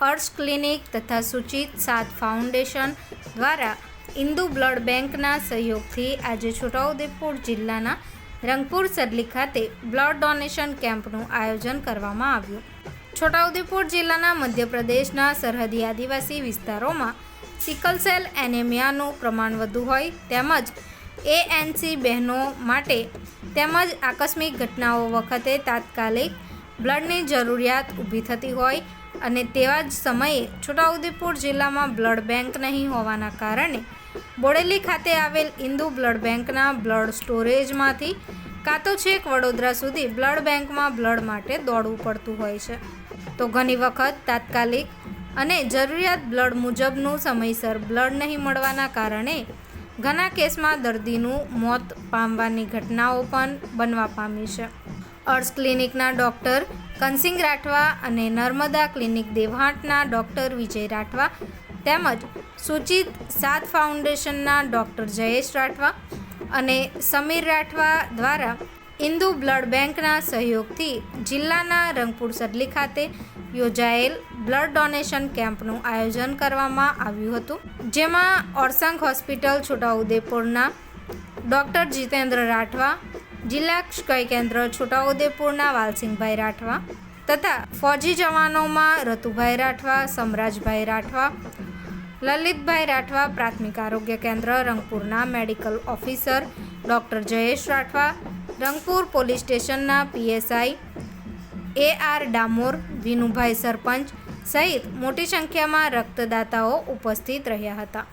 અર્શ clinic તથા સૂચિત સાત ફાઉન્ડેશન દ્વારા ઇન્દુ બ્લડ બેંકના સહયોગથી આજે છોટાઉદેપુર જિલ્લાના રંગપુર સરલી ખાતે બ્લડ ડોનેશન કેમ્પનું આયોજન કરવામાં આવ્યું. છોટાઉદેપુર જિલ્લાના મધ્યપ્રદેશના સરહદી આદિવાસી વિસ્તારોમાં સિકલ સેલ એનેમિયાનું પ્રમાણ વધુ હોય તેમજ એએનસી બહેનો માટે તેમજ આકસ્મિક ઘટનાઓ વખતે તાત્કાલિક બ્લડની જરૂરિયાત ઊભી થતી હોય અને તેવા જ સમયે છોટાઉદેપુર જિલ્લામાં બ્લડ બેંક નહીં હોવાના કારણે બોડેલી ખાતે આવેલ ઇન્દુ બ્લડ બેંકના બ્લડ સ્ટોરેજમાંથી કાં તો છેક વડોદરા સુધી બ્લડ બેંકમાં બ્લડ માટે દોડવું પડતું હોય છે. તો ઘણી વખત તાત્કાલિક અને જરૂરિયાત બ્લડ મુજબનું સમયસર બ્લડ નહીં મળવાના કારણે ઘણા કેસમાં દર્દીનું મોત પામવાની ઘટનાઓ પણ બનવા પામી છે. અર્શ ક્લિનિકના ડૉક્ટર કનસિંગ રાઠવા અને નર્મદા ક્લિનિક દેવાંટના ડૉક્ટર વિજય રાઠવા તેમજ સૂચિત સાત ફાઉન્ડેશનના ડૉક્ટર જયેશ રાઠવા અને સમીર રાઠવા દ્વારા ઇન્દુ બ્લડ બેંકના સહયોગથી જિલ્લાના રંગપુર સડલી ખાતે યોજાયેલ બ્લડ ડોનેશન કેમ્પનું આયોજન કરવામાં આવ્યું હતું, જેમાં ઓરસંગ હોસ્પિટલ છોટાઉદેપુરના ડૉક્ટર જીતેન્દ્ર રાઠવા જિલ્લા ક્ષય કેન્દ્ર છોટાઉદેપુરના વાલસિંહભાઈ રાઠવા તથા ફોજી જવાનોમાં રતુભાઈ રાઠવા, સમરાજભાઈ રાઠવા, લલિતભાઈ રાઠવા, પ્રાથમિક આરોગ્ય કેન્દ્ર, રંગપુરના medical officer, doctor Jayesh Rathwa, Rangpur police સ્ટેશનના PSI A R Damor, Vinubhai sarpanch સહિત મોટી સંખ્યામાં રક્તદાતાઓ ઉપસ્થિત રહ્યા હતા.